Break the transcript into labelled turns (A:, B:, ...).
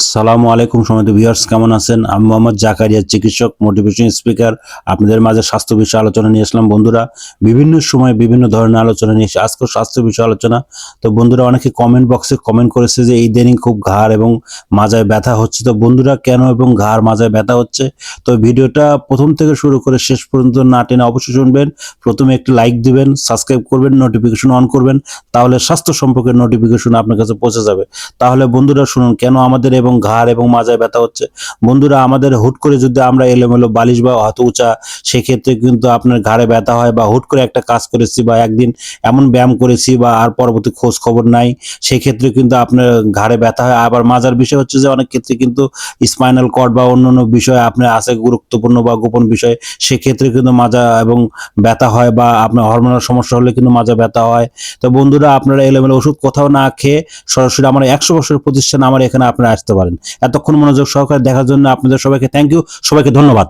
A: আসসালামু আলাইকুম সমিত ভিউয়ার্স, কেমন আছেন? আমি মোহাম্মদ জাকারিয়া, চিকিৎসক মোটিভেশন স্পিকার আপনাদের মাঝে স্বাস্থ্য বিষয়ে আলোচনা নিয়ে আসলাম, বন্ধুরা। বিভিন্ন সময় বিভিন্ন ধরনের আলোচনা নিয়ে আজকে স্বাস্থ্য বিষয়ে আলোচনা। তো বন্ধুরা, অনেকে কমেন্ট বক্সে কমেন্ট করেছে যে, এই দিনই খুব ঘাড় এবং মাজায় ব্যথা হচ্ছে। তো বন্ধুরা, কেন এবং ঘাড় মাজায় ব্যথা হচ্ছে? তো ভিডিওটা প্রথম থেকে শুরু করে শেষ পর্যন্ত না টেনে অবশ্যই শুনবেন। প্রথমে একটি লাইক দিবেন সাবস্ক্রাইব করবেন নোটিফিকেশন অন করবেন, তাহলে স্বাস্থ্য সম্পর্কে নোটিফিকেশন আপনার কাছে পৌঁছে যাবে। তাহলে বন্ধুরা, শুনুন, কেন আমাদের এবং ঘাড় এবং মাজায় ব্যথা হচ্ছে। বন্ধুরা, আমাদের হুট করে যদি আমরা এলোমেলো বালিশ বা হাত উঁচা, সেক্ষেত্রে কিন্তু আপনার ঘাড়ে ব্যথা হয় বা হুট করে একটা কাজ করেছি বা একদিন এমন ব্যায়াম করেছি বা আর পরবর্তী খোঁজ খবর নাই, সেক্ষেত্রে কিন্তু আপনার ঘাড়ে ব্যথা হয়। আবার মাজার বিষয় হচ্ছে যে, অনেক ক্ষেত্রে কিন্তু স্পাইনাল কর্ড বা অন্যান্য বিষয় আপনার আছে গুরুত্বপূর্ণ বা গোপন বিষয়, সেক্ষেত্রে কিন্তু মাজা এবং ব্যথা হয় বা আপনার হরমোনাল সমস্যা হলে কিন্তু মাজা ব্যথা হয়। তো বন্ধুরা, আপনারা এলোমেলো ওষুধ কোথাও না খেয়ে সরাসরি আমার একশো বছরের প্রতিষ্ঠান আমার এখানে আপনারা আসতে পারেন। এতক্ষণ মনোযোগ সহকারে দেখার জন্য আপনাদের সবাইকে থ্যাংক ইউ সবাইকে ধন্যবাদ।